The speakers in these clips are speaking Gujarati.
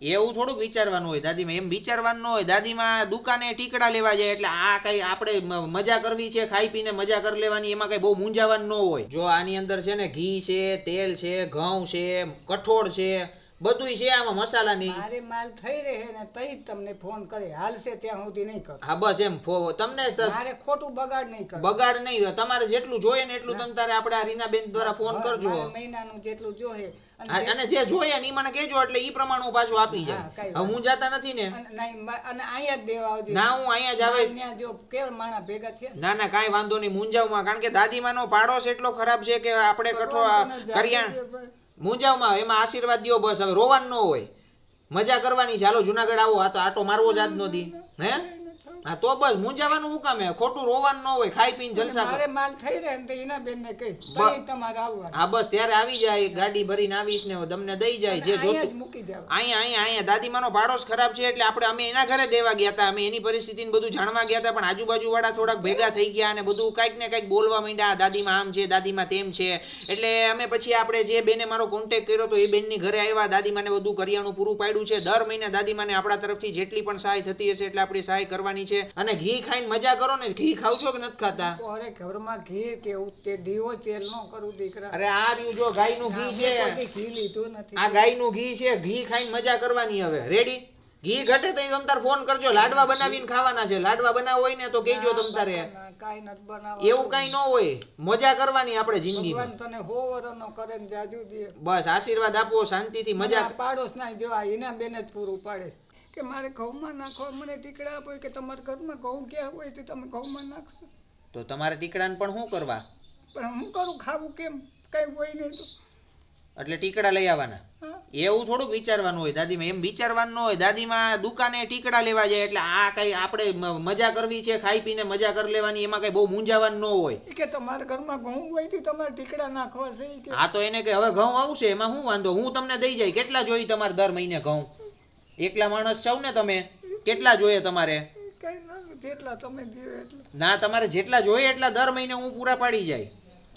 એવું થોડુંક વિચારવાનું હોય દાદીમાં. એમ વિચારવાનું ન હોય. દાદીમાં દુકાને ટીકડા લેવા જાય એટલે આ કઈ આપણે મજા કરવી છે, ખાઈ પીને મજા કરી લેવાની, એમાં કઈ બહુ મૂંઝાવાનું ન હોય. જો આની અંદર છે ને ઘી છે, તેલ છે, ઘઉં છે, કઠોળ છે બધુંય છે આમાં મસાલાની. મારે માલ થઈ રહે ને તઈ તમને ફોન કરે. હાલશે ત્યાં સુધી નહીં કર હા બસ એમ. ફો- તમને મારે ખોટું બગાડ નહીં કર બગાડ નહીં તમારે જેટલું જોઈએ ને એટલું તમે તારે આપણે આ રીનાબેન દ્વારા ફોન કરજો. મહિનાનું જેટલું જોઈએ અને જે જોઈએ ને મને કહેજો એટલે ઈ પ્રમાણે હું પાછું આપી જાય. હું જાતા નથી ને. અને અહીંયા જ દેવા આવજો. ના હું અહીંયા જ આવે. ત્યાં જો કેવ માણા ભેગા થયા ના. ના કાંઈ વાંધો નહીં. મુંજાવમાં કારણ કે દાદીમાનો પાડોશ એટલો ખરાબ છે કે આપણે કઠો કરિયાણ મૂંઝાવમાં એમાં આશીર્વાદ દો બસ. હવે રોવાનું ન હોય. મજા કરવાની છે. હાલો, જુનાગઢ આવો. આ તો આટો મારવો જ આજનો દી. હે? હા તો બસ મૂંઝાવાનું શું કામ હે ખોટું રોવાનું ન હોય ખાઈ પીને જલસા મારે માલ થઈ રહે તો એના બેન ને કહી તમારે આવવા હા બસ ત્યારે આવી જાય ગાડી ભરીને આવીશ ને તમને દઈ જાય જે જોતું. મૂકી જાવ અહીંયા અહીંયા અહીંયા દાદીમાનો પાડોશ ખરાબ છે એટલે આપણે અમે એના ઘરે દેવા ગયા હતા અમે એની પરિસ્થિતિને બધું જાણવા ગયા હતા પણ આજુબાજુ વાળા થોડાક ભેગા થઈ ગયા અને બધું કાંઈક ને કાંઈક બોલવા માંડ્યા દાદીમાં આમ છે દાદીમાં તેમ છે. એટલે અમે પછી આપણે જે બેને મારો કોન્ટેક કર્યો તો એ બેનની ઘરે આવ્યા દાદીમાને બધું કરિયાણું પૂરું પાડ્યું છે. દર મહિને દાદીમાને આપણા તરફથી જેટલી પણ સહાય થતી હશે એટલે આપણી સહાય કરવાની છે અને ઘી ખાઈને મજા કરો ને ઘી ખાવ છો કે નથી ખાતા? અરે ઘરમાં ઘી કેવું તે દીવો તેલ નો કરું દીકરા. અરે આ રહ્યું જો ગાયનું ઘી છે. ઘી લીધું નથી. આ ગાયનું ઘી છે ઘી ખાઈને મજા કરવાની હવે. રેડી ઘી ઘટે તો તમ તાર ફોન કરજો. લાડવા બનાવીને ખાવાના છે. લાડવા બનાવ હોય ને તો કહેજો તમ તારે. ના, નથી બનાવવાનું. એવું કઈ ન હોય. મજા કરવાની આપણે જિંદગીમાં. ભગવાન તને હો વરનો કરે ને જાજુ દે. બસ આશીર્વાદ આપો શાંતિથી મજા પાડોશ ના જો આ એના બેને જ પૂરું પાડે કે મારે ઘઉંમાં નાખો મને ટીકડા આપો કે તમારા ઘરમાં ઘઉં ક્યાં હોય તો તમે ઘઉંમાં નાખશો. તો તમારે ટીકડાને પણ શું કરવા? પણ હું કરું ખાવું કેમ? કઈ હોય નહીં તો. એટલે ટીકડા લઈ આવવાના? એવું થોડુંક વિચારવાનું હોય દાદીમાં એમ વિચારવાનું ન હોય. દાદીમાં દુકાને ટીકડા લેવા જાય એટલે આ કઈ આપણે મજા કરવી છે ખાઈ પીને મજા કરી લેવાની એમાં કઈ બહુ મૂંઝાવાનું ન હોય. કે તમારા ઘરમાં ઘઉં હોય તો તમારે ટીકડા નાખવા છે આ તો એને કે હવે ઘઉં આવશે એમાં શું વાંધો? હું તમને દઈ જાય કેટલા જોઈએ તમારે દર મહિને ઘઉં? એકલા માણસ છો ને તમે? કેટલા જોઈએ તમારે? ના તમારે જેટલા જોઈએ એટલા દર મહિને હું પૂરા પાડી જાય.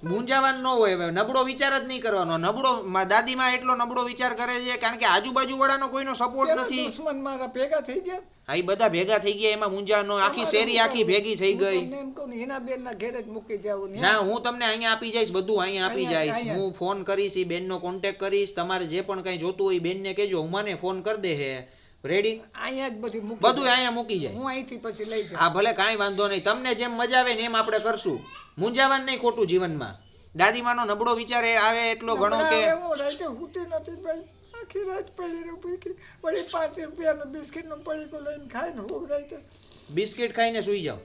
મૂંઝાવાનું ન હોય હવે નબળો વિચાર જ નહીં કરવાનો. નબળો મા- દાદીમાં એટલો નબળો વિચાર કરે છે કારણ કે આજુબાજુ વાળાનો કોઈનો સપોર્ટ નથી. દુશ્મન મારા ભેગા થઈ ગયા? હા એ બધા ભેગા થઈ ગયા એમાં મૂંઝાનો આખી શેરી આખી ભેગી થઈ ગઈ. એમ કહું ને હિના બેન ના ઘેર જ મૂકી જાવું ના હું તમને અહીંયા આપી જઈશ બધું અહીંયા આપી જઈશ. હું ફોન કરીશ એ બેનનો કોન્ટેક કરીશ તમારે જે પણ કંઈ જોતું હોય એ બેનને કહેજો હું મને ફોન કરી દે હે. રેડી અહીંયા જ બધી મૂકી બધું અહીંયા મૂકી જાય. હું અહીંથી પછી લઈ જાઉં. હા ભલે કાંઈ વાંધો નહીં. તમને જેમ મજા આવે ને એમ આપણે કરશું. મૂંઝાવાનું નહીં ખોટું જીવનમાં. દાદીમાનો નબળો વિચાર એ આવે એટલો ઘણો કે હમણાં હું નથી ભાઈ. આખી રાત પડી રહું ભૂખી. વળી પાંચ રૂપિયાનો બિસ્કિટનો પડીકો લઈને ખાઈને હું રહી બિસ્કિટ ખાઈને સૂઈ જાઓ.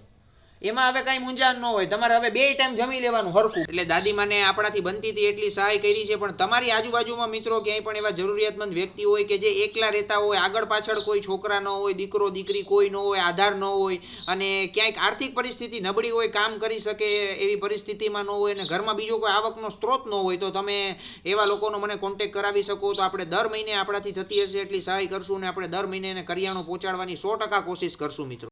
એમાં હવે કાંઈ મૂંઝાણ ન હોય. તમારે હવે બે ટાઈમ જમી લેવાનું હરખું. એટલે દાદી માને આપણાથી બનતી હતી એટલી સહાય કરી છે, પણ તમારી આજુબાજુમાં મિત્રો ક્યાંય પણ એવા જરૂરિયાતમંદ વ્યક્તિ હોય કે જે એકલા રહેતા હોય, આગળ પાછળ કોઈ છોકરા ન હોય, દીકરો, દીકરી કોઈ ન હોય, આધાર ન હોય, અને ક્યાંક આર્થિક પરિસ્થિતિ નબળી હોય, કામ કરી શકે એવી પરિસ્થિતિમાં ન હોય, અને ઘરમાં બીજો કોઈ આવકનો સ્ત્રોત ન હોય, તો તમે એવા લોકોનો મને કોન્ટેક કરાવી શકો, તો આપણે દર મહિને આપણાથી થતી હશે એટલી સહાય કરશું અને આપણે દર મહિને એને કરિયાણું પહોંચાડવાની સો ટકા કોશિશ કરશું મિત્રો.